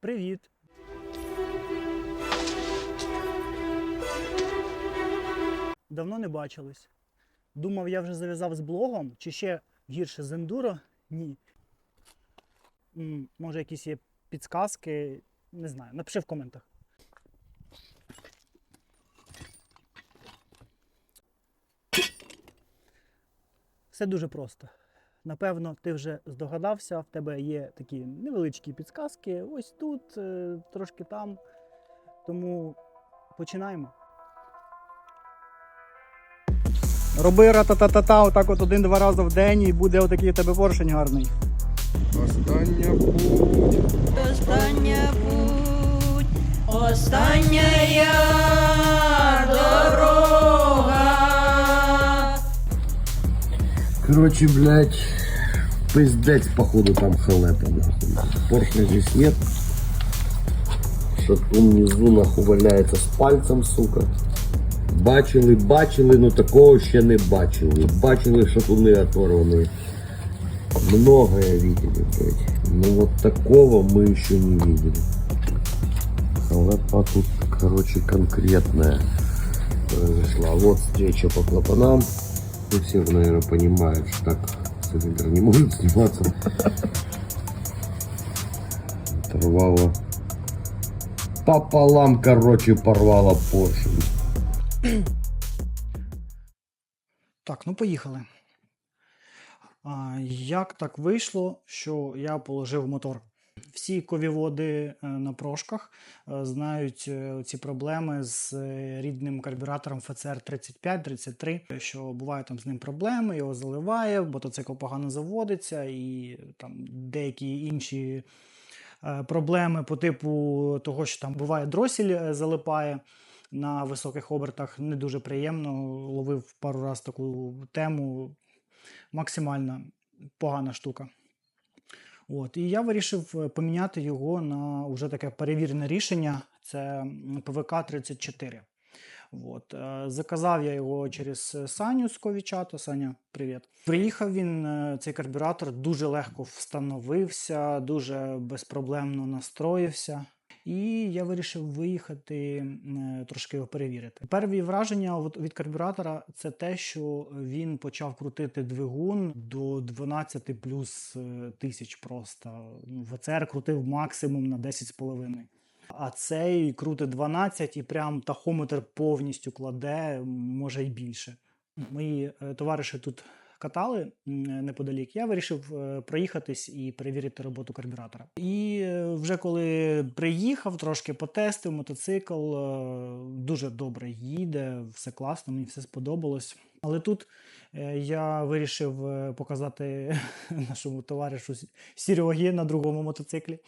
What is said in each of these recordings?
Привіт! Давно не бачились. Думав, я вже зав'язав з блогом, чи ще гірше з ендуро? Ні. Може, якісь є підсказки, не знаю. Напиши в коментах. Все дуже просто. Напевно, ти вже здогадався, в тебе є такі невеличкі підсказки. Ось тут, е, трошки там. Тому починаємо. Роби ратата-та-та, отак от один-два рази в день, і буде отакий у тебе поршень гарний. Остання путь. Остання путь, остання дорога. Короче, блядь, пиздец, походу, там халепа, нахуй. Поршня здесь нет. Шатун внизу, нахуй, валяється з пальцем, сука. Бачили, бачили, но такого ще не бачили. Бачили шатуни оторвані. Многое видели, блядь. Но вот такого мы еще не видели. Халепа тут, короче, конкретная произошла. Вот встреча по клапанам. Ну, все, наверное, понимают, что так цилиндр не может сниматься. Оторвало. Пополам, короче, порвало поршень. Так, ну поїхали. Як так вийшло, що я положив мотор? Всі ковіводи е, на прошках е, знають е, ці проблеми з рідним карбюратором FCR 35-33, що бувають там з ним проблеми, його заливає, мотоцикл погано заводиться, і там деякі інші проблеми по типу того, що там буває дросіль залипає на високих обертах. Не дуже приємно. Ловив пару раз таку тему. Максимально погана штука. От, і я вирішив е, поміняти його на вже таке перевірене рішення. Це м, ПВК 34. От, е, заказав я його через е, Саню з Ковічата. Саня, привіт. Приїхав він, цей карбюратор, дуже легко встановився, дуже безпроблемно настроївся. І я вирішив виїхати е, трошки його перевірити. Перві враження від карбюратора це те, що він почав крутити двигун до 12 плюс е, тисяч просто. Ну, ВЦР крутив максимум на 10,5. А цей крутить 12 і прям тахометр повністю кладе, може й більше. Мої е, товариші тут катали неподалік. Я вирішив е, проїхатись і перевірити роботу карбюратора. І е, вже коли приїхав, трошки потестив мотоцикл, е, дуже добре їде, все класно, мені все сподобалось. Але тут я вирішив показати нашому товаришу С- Серегі на другому мотоциклі,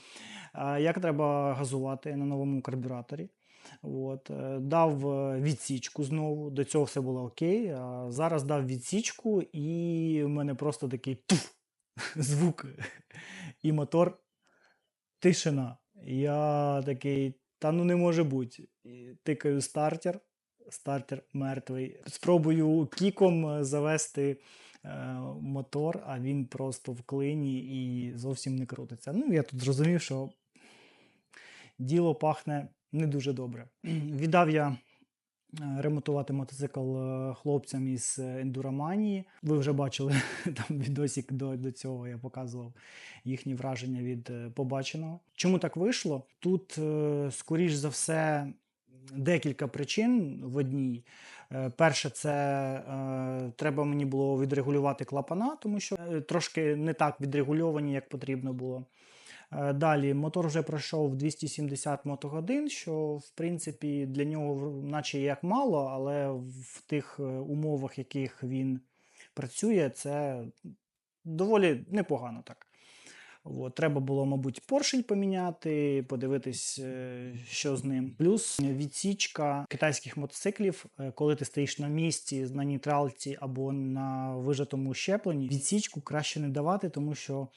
як треба газувати на новому карбюраторі. От, е, дав е, відсічку знову. До цього все було окей. А зараз дав відсічку, і в мене просто такий туф, звук. І мотор тишина. Я такий, та ну не може бути. Тикаю стартер, стартер мертвий. Спробую кіком е, завести е, мотор, а він просто в клині і зовсім не крутиться. Ну, я тут зрозумів, що діло пахне не дуже добре. Віддав я е, ремонтувати мотоцикл е, хлопцям із е, ендуроманії. Ви вже бачили там відосик до, до цього, я показував їхні враження від побаченого. Чому так вийшло? Тут, скоріш за все, декілька причин в одній. Перше, це е, треба мені було відрегулювати клапана, тому що трошки не так відрегульовані, як потрібно було. Е, Далі мотор вже пройшов 270 мотогодин, що в принципі для нього наче як мало, але в тих е, умовах, яких він працює, це доволі непогано так. От, треба було, мабуть, поршень поміняти, подивитись, е, що з ним. Плюс відсічка китайських мотоциклів, коли ти стоїш на місці на нейтралці або на вижатому щепленні, відсічку краще не давати, тому що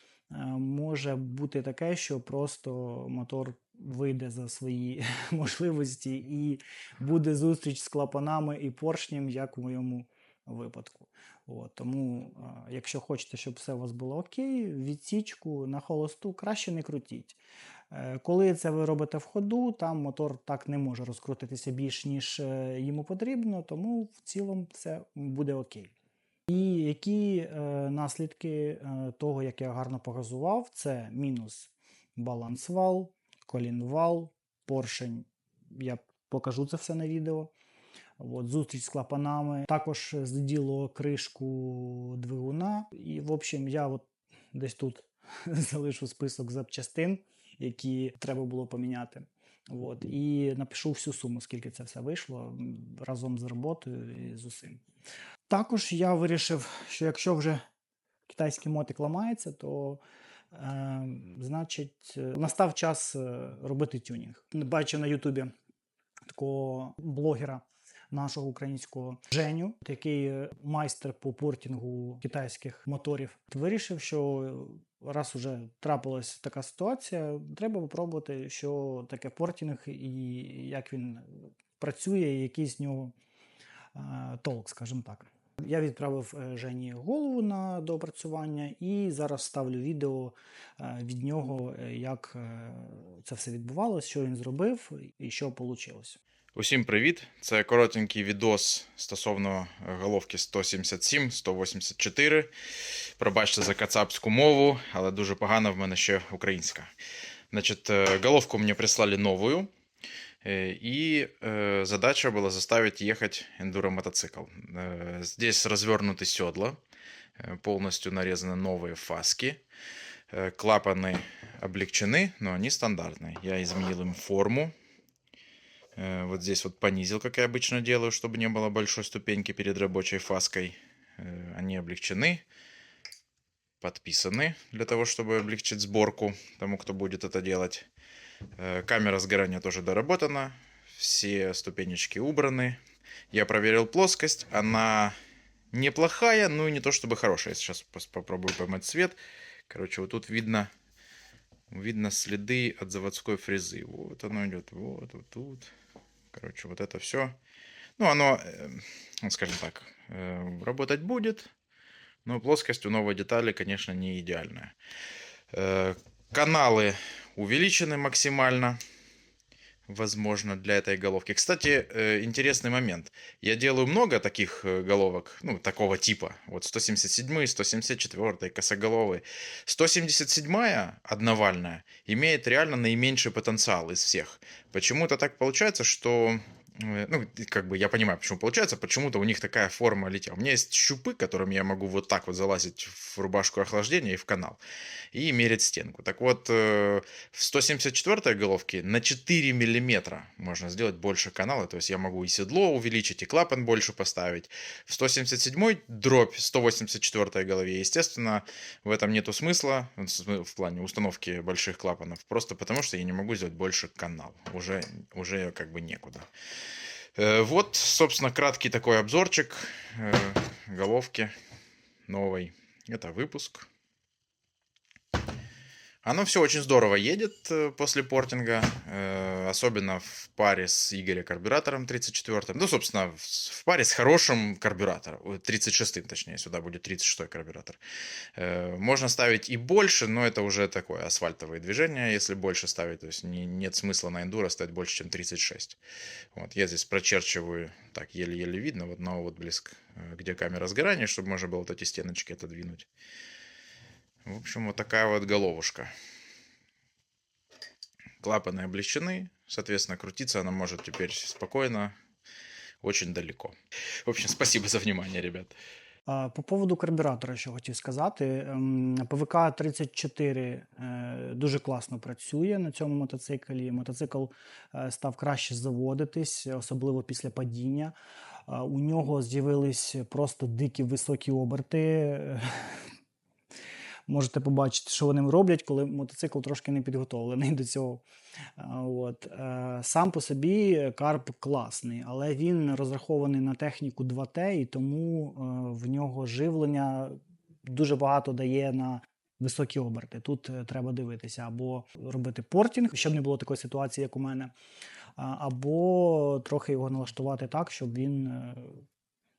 може бути таке, що просто мотор вийде за свої можливості і буде зустріч з клапанами і поршнем, як у моєму випадку. От, тому, якщо хочете, щоб все у вас було окей, відсічку на холосту краще не крутіть. Е, Коли це ви робите в ходу, там мотор так не може розкрутитися більш, ніж е, йому потрібно, тому в цілому це буде окей. І які е, наслідки е, того, як я гарно показував, це мінус балансвал, колінвал, поршень. Я покажу це все на відео. От, зустріч з клапанами. Також заділо кришку двигуна. І, в общем, я от десь тут залишу список запчастин, які треба було поміняти. От, і напишу всю суму, скільки це все вийшло разом з роботою і з усім. Також я вирішив, що якщо вже китайський мотик ламається, то е, значить е, настав час е, робити тюнінг. Бачив на Ютубі такого блогера нашого українського Женю, який е, майстер по портінгу китайських моторів. Вирішив, що раз уже трапилась така ситуація, треба попробувати, що таке портінг і як він працює, і який з нього е, толк, скажімо так. Я відправив е, Жені голову на доопрацювання і зараз ставлю відео е, від нього, е, як це все відбувалося, що він зробив і що вийшло. Усім привіт! Це коротенький відос стосовно головки 177, 184. Пробачте за кацапську мову, але дуже погана в мене ще українська. Значить, головку мені прислали новую. Э, И э, задача была заставить ехать эндуро-мотоцикл. Э, Здесь развернуты седла, полностью нарезаны новые фаски. Клапаны облегчены, но они стандартные. Я изменил им форму, Вот здесь вот понизил, как я обычно делаю, чтобы не было большой ступеньки перед рабочей фаской. Они облегчены, подписаны для того, чтобы облегчить сборку тому, кто будет это делать. Э, Камера сгорания тоже доработана, все ступенечки убраны. Я проверил плоскость, она неплохая, но и не то чтобы хорошая. Сейчас попробую поймать цвет. Короче, вот тут видно, видно следы от заводской фрезы. Вот оно идет, вот, вот тут. Короче, вот это все. Ну, оно, э, ну, скажем так, э, работать будет, но плоскость у новой детали, конечно, не идеальная. Э, Каналы увеличены максимально, возможно, для этой головки. Кстати, э, интересный момент. Я делаю много таких э, головок, ну, такого типа. Вот 177, 174, косоголовый. 177 одновальная имеет реально наименьший потенциал из всех. Почему-то так получается, что э, ну, и как бы я понимаю, почему получается, почему-то у них такая форма литья. У меня есть щупы, которыми я могу вот так вот залазить в рубашку охлаждения и в канал и мерить стенку. Так вот, э, в 174 головке на 4 миллиметра можно сделать больше канала, то есть я могу и седло увеличить, и клапан больше поставить. В 177 дробь 184 голове, естественно, в этом нету смысла в смы- в плане установки больших клапанов, просто потому что я не могу сделать больше канал, уже, уже как бы некуда. Э, Вот, собственно, краткий такой обзорчик э, головки новой. Это выпуск. Оно все очень здорово едет э, после портинга, э, особенно в паре с Игоря карбюратором 34 Ну, собственно, в паре с хорошим карбюратором, ой, 36 точнее, сюда будет 36 карбюратор. Э, Можно ставить и больше, но это уже такое асфальтовое движение, если больше ставить, то есть не- нет смысла на эндуро ставить больше, чем 36. Вот, я здесь прочерчиваю, так, еле-еле видно, вот на отблеск, э, где камера сгорания, чтобы можно было вот эти стеночки отодвинуть. В общем, вот такая вот головушка. Клапаны облегчены, соответственно, крутиться она может теперь спокойно, очень далеко. В общем, спасибо за внимание, ребят. По поводу карбюратора, що хотів сказати, ем, ПВК 34 е, дуже класно працює на цьому мотоциклі. Мотоцикл е, став краще заводитись, особливо після падіння. У нього з'явились просто дикі високі оберти. Можете побачити, що вони роблять, коли мотоцикл трошки не підготовлений до цього. От. Е, Сам по собі карп класний, але він розрахований на техніку 2T, і тому е, в нього живлення дуже багато дає на високі оберти. Тут е, треба дивитися або робити портінг, щоб не було такої ситуації, як у мене, або трохи його налаштувати так, щоб він.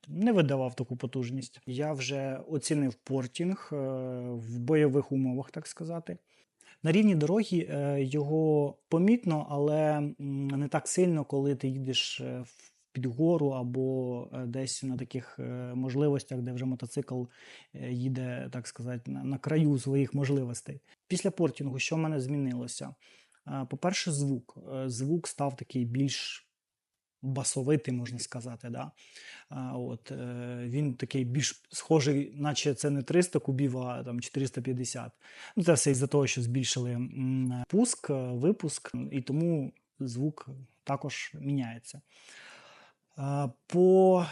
Не видавав таку потужність. Я вже оцінив портінг е, в бойових умовах, так сказати. На рівні дороги е, його помітно, але не так сильно, коли ти їдеш е, в- під гору або десь на таких можливостях, де вже мотоцикл їде, так сказати, на, краю своїх можливостей. Після портінгу, що в мене змінилося? По-перше, звук. Звук став такий більш басовитий, можна сказати. Да? От, е, він такий більш схожий, наче це не 300 кубів, а там 450. Ну, це все із-за того, що збільшили пуск, е, випуск, і тому звук також міняється. По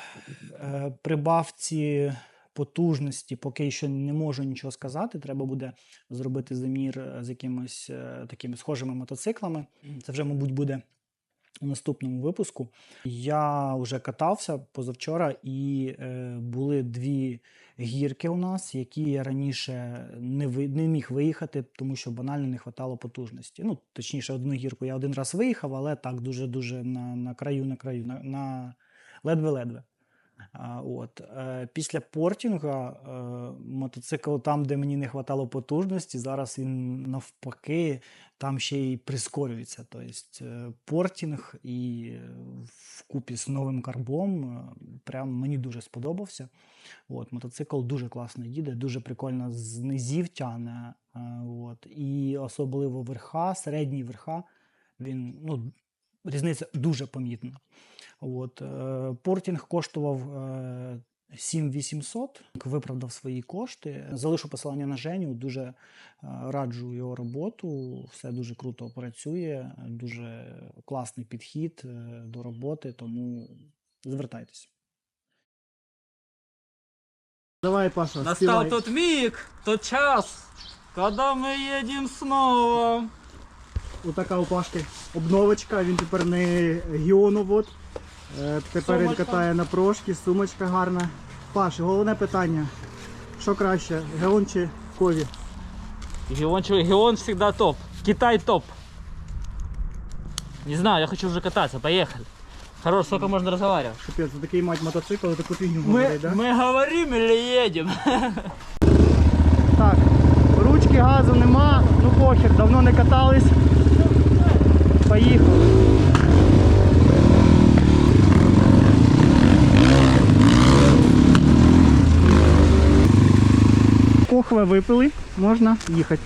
е, прибавці потужності поки що не можу нічого сказати. Треба буде зробити замір з якимись е, такими схожими мотоциклами. Це вже, мабуть, буде у наступному випуску. Я вже катався позавчора, і е, були дві гірки у нас, які я раніше не, ви, не міг виїхати, тому що банально не вистачало потужності. Ну, точніше, одну гірку я один раз виїхав, але так дуже-дуже на, на краю, на краю, на, на ледве-ледве. От. Е, після портінга е, мотоцикл там, де мені не вистачало потужності, зараз він навпаки там ще й прискорюється. Тобто е, портінг і вкупі з новим карбом прям мені дуже сподобався. От, мотоцикл дуже класно їде, дуже прикольно з низів тягне. е, От, і особливо верха, середні верха, він, ну, різниця дуже помітна. От, е, портінг коштував е, 7800, виправдав свої кошти. Залишу посилання на Женю. Дуже е, раджу його роботу. Все дуже круто працює, дуже класний підхід е, до роботи, тому звертайтеся. Давай, Паша, Настал тот миг, тот час, когда мы едем снова Отака у Пашки обновочка, він тепер не гіоновод. Е, Тепер він Сумочка. катає на прошки, сумочка гарна. Паш, головне питання. Що краще, геон чи кові? Геон, чё, Геон всегда топ. Китай топ. Не знаю, я хочу уже кататься, поехали. Хорош, сколько можно разговаривать? Капець, такий мать мотоцикл, і таку фігню Мы, говорить, да? мы говорим или едем? Так, ручки газу нема, ну похер, давно не катались. Поїхали. Кохве випили, можна їхати.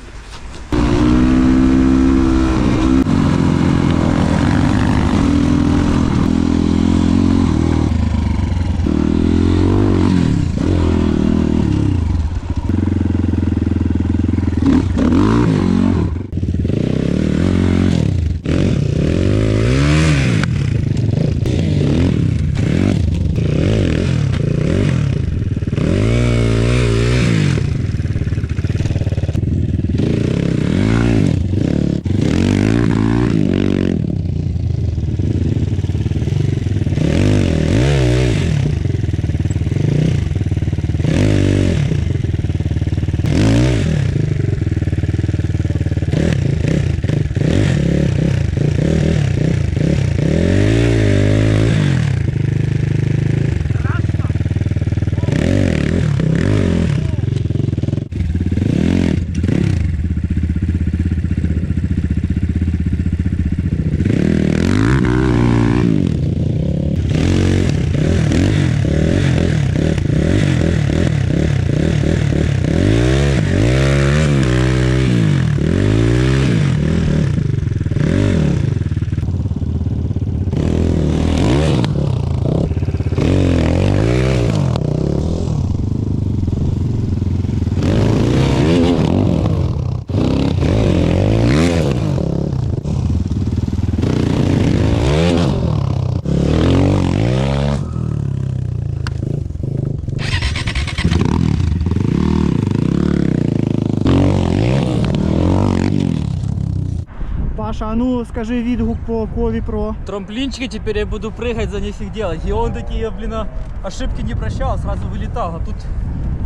Паша, а ну скажи відгук по Кові Про. Трамплинчики теперь я буду прыгать, за нефиг делать. И он такие, блин, а, ошибки не прощал, сразу вылетал. А тут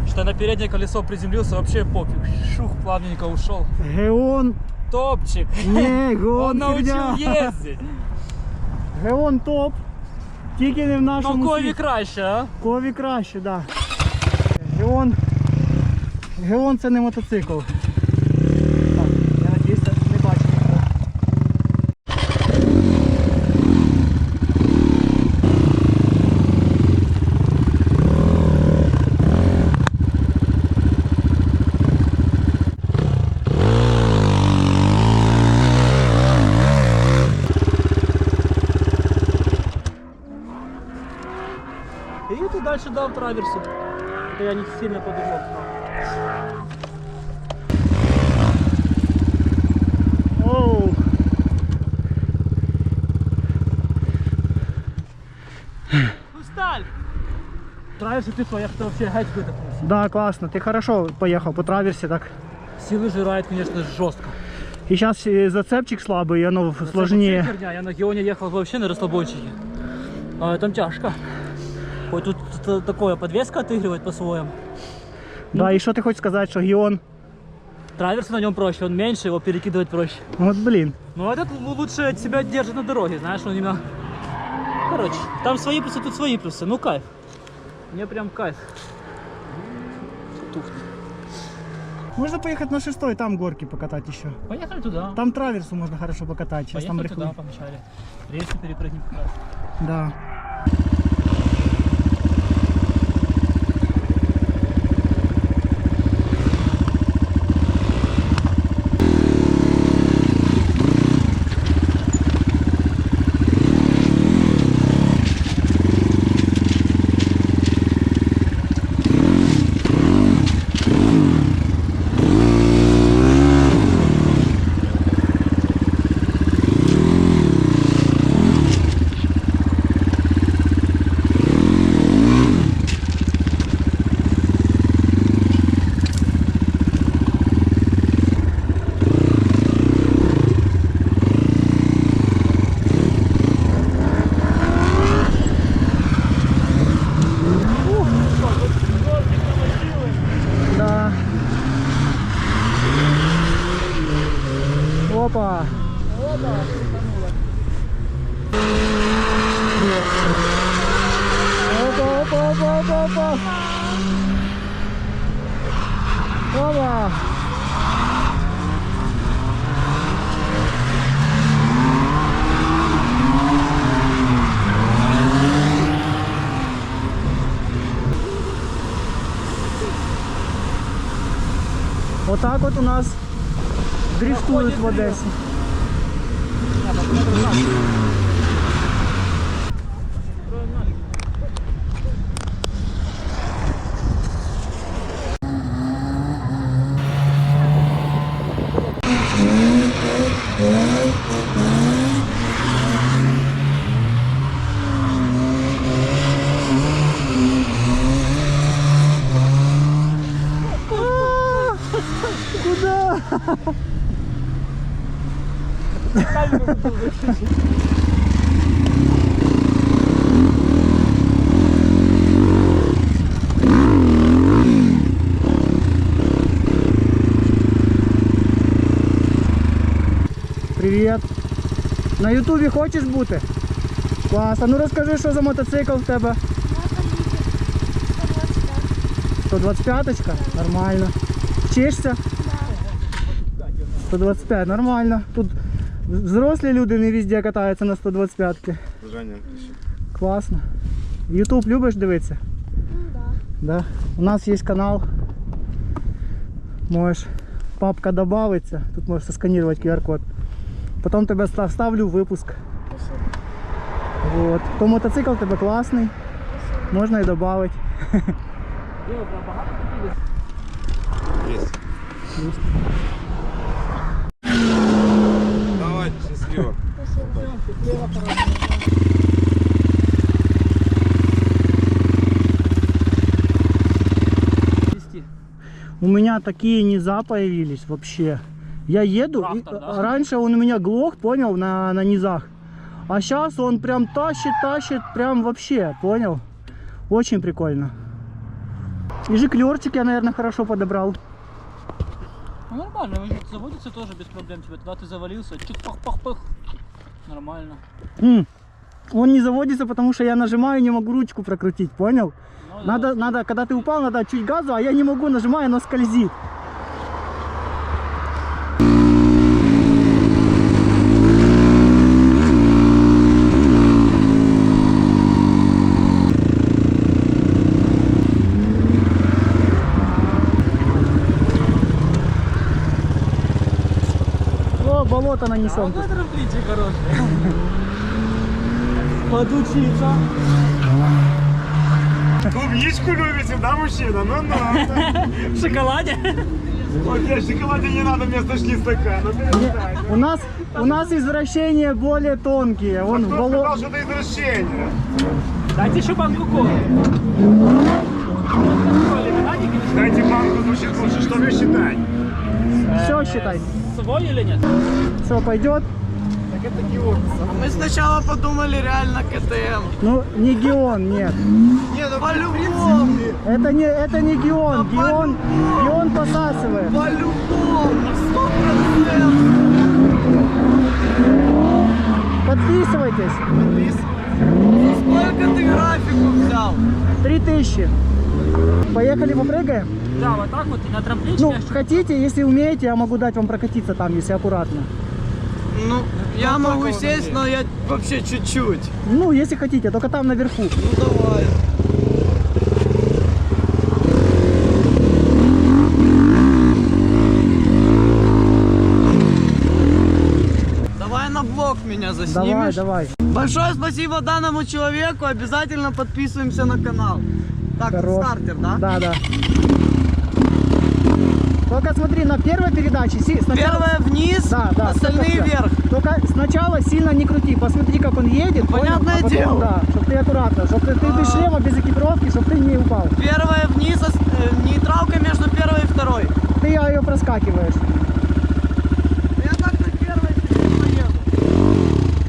что на переднее колесо приземлился, вообще пофиг. Шух, плавненько ушел. Геон. Топчик. Не, Он Геон научил херня. ездить. Геон топ. Тільки не в Ну, нашому Кові світі. краще, а? Кові краще, так. Да. Геон. Геон це не мотоцикл. сюда, в траверсу. Это я не сильно подумал. Оу. Хрусталь! Траверсы ты своих, ты вообще геть выдохнулся. Да, классно. Ты хорошо поехал по траверсе так. Силы жирает, конечно, жестко. И сейчас зацепчик слабый, и оно Это сложнее. вообще херня. Я на Геоне ехал вообще на расслабончике. А там тяжко. Хоть тут такое подвеска отыгрывает по-своему. Да, и что ты хочешь сказать, что Геон? Траверс на нем проще, он меньше, его перекидывать проще. Вот блин. Но этот л- лучше от себя держит на дороге, знаешь, он именно... Короче, там свои плюсы, тут свои плюсы. Ну кайф. Мне прям кайф. Тухнет. Можно поехать на шестой, там горки покатать еще. Поехали туда. Там траверсу можно хорошо покатать. Сейчас там Поехали туда, рихлы. помчали. Рельсы перепрыгнем как раз. Да. У нас дрифтуют в Одессе. На Ютубі хочеш бути? Клас. А ну розкажи, що за мотоцикл в тебе? 125-ка? Нормально. Вчишся? 125, нормально. Тут взрослі люди не везде катаються на 125-ки. Класно. Ютуб любиш дивитися? Да. У нас є канал. Можеш, папка додається, тут можеш сосканувати QR-код. Потім тебе став- ставлю в випуск. Вот. То мотоцикл тебе класний. Можна і додати. Давайте, счастливо. Вести. У меня такие низа появились вообще. Я еду, и Трактор, да? раньше он у меня глох, понял, на, на низах. А сейчас он прям тащит, тащит, прям вообще, понял? Очень прикольно. И жиклерчик я, наверное, хорошо подобрал. Ну нормально, заводится тоже без проблем тебе. Тогда ты завалился, чик пах пах пах Нормально. М, Он не заводится, потому что я нажимаю, не могу ручку прокрутить, понял? Ну, Надо, да. надо, когда ты упал, надо чуть газу, а я не могу, нажимаю, оно скользит. О, болото А нанесем. вот это рампличик хороший. Подучиться. Клубничку любите, да, мужчина? Ну, ну. В шоколаде? Окей, в шоколаде не надо вместо шли стакана. перестань. У нас, у нас извращения более тонкие. Вон в Кто сказал, что это извращение? Дайте еще банку колы. Дайте банку звучит лучше, что вы считать? Все считай. Свой или нет? Все пойдет. Мы сначала подумали реально КТМ. Ну, не Геон, нет. Не, ну по-любому. Это не, это не Геон. Геон, Геон посасывает. По-любому. Сто процентов. Подписывайтесь. Сколько ты графику взял? Три тысячи. Поехали попрыгаем? Да, вот так вот и на трамплинчике. Ну, хотите, если умеете, я могу дать вам прокатиться там, если аккуратно. Ну, я могу сесть, но я вообще чуть-чуть. Ну, если хотите, только там наверху. Ну давай. Давай на блок меня заснимешь. Давай, давай. Большое спасибо данному человеку. Обязательно подписываемся на канал. Так, Хорош. стартер, да? Да, да. Только смотри, на первой передаче... си- сначала- Первая вниз, Да, да. остальные всё. вверх. Только сначала сильно не крути. Посмотри, как он едет. понял? Понятное а потом, дело. Да, чтобы ты аккуратно. Чтобы ты, ты без шлема, без экипировки, чтобы ты не упал. Первая вниз, э, нейтралка между первой и второй. Ты ее проскакиваешь. Я так на первой теперь поеду.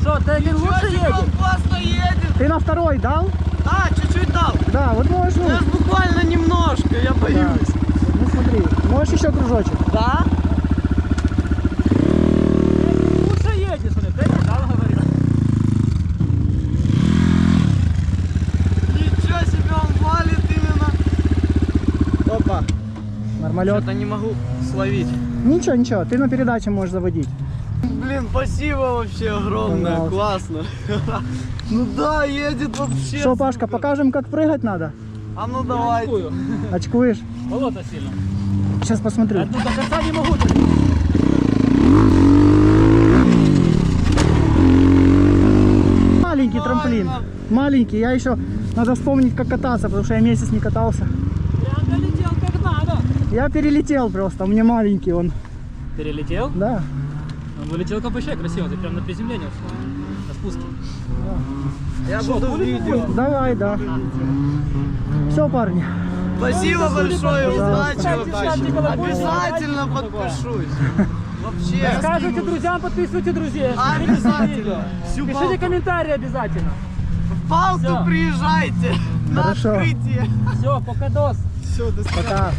Что, ты один лучше Чё себе, едет? он классно едет. Ты на второй дал? А, чуть-чуть дал. Да, вот можешь, ну, Ну, я ж буквально немножко, я боюсь. ну смотри, можешь еще кружочек. Да? Лучше едешь, он ты не дал, говорил. Ничего себе, он валит именно. Опа, Нормалет. что-то не могу словить. Ничего, ничего, ты на передаче можешь заводить. Блин, спасибо вообще огромное, Пожалуйста. классно. Ну да, едет вообще. Что, Пашка, покажем, как прыгать надо? А ну давай. Очкуешь? Болото сильно. Сейчас посмотрю. Я тут до конца не могу. Маленький трамплин. Маленький. Я еще надо вспомнить, как кататься, потому что я месяц не катался. Прям долетел как надо. Я перелетел просто, у меня маленький он. Перелетел? Да. Он вылетел как вообще красиво, ты прям на приземлении. На спуске. Я Шо, буду видео. Давай, да. Все, парни. Спасибо большое, удачи Ставьте, вам. ставьте колокольчик. Обязательно подпишусь. Вообще. Рассказывайте друзьям, подписывайте друзей. смотрите Обязательно. видео. Всю Пишите палку. комментарии обязательно. В Палку Всё. приезжайте на Хорошо. открытие. Все, покадос. Все, до свидания. Пока.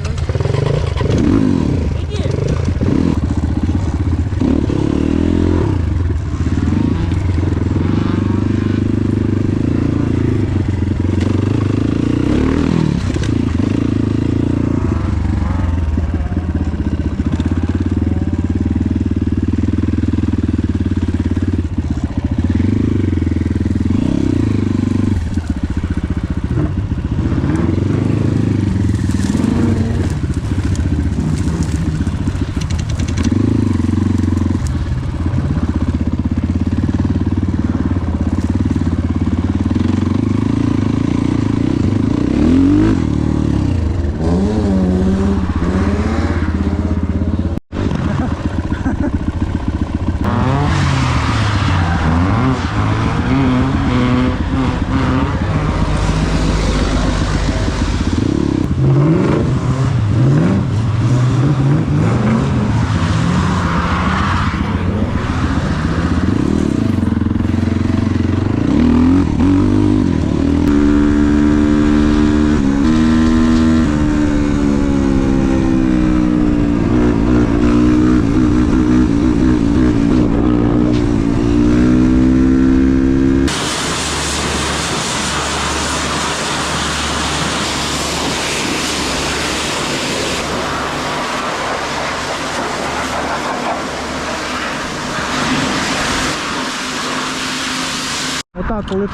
Коли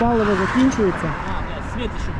паливо закінчується, А, блядь, світ еще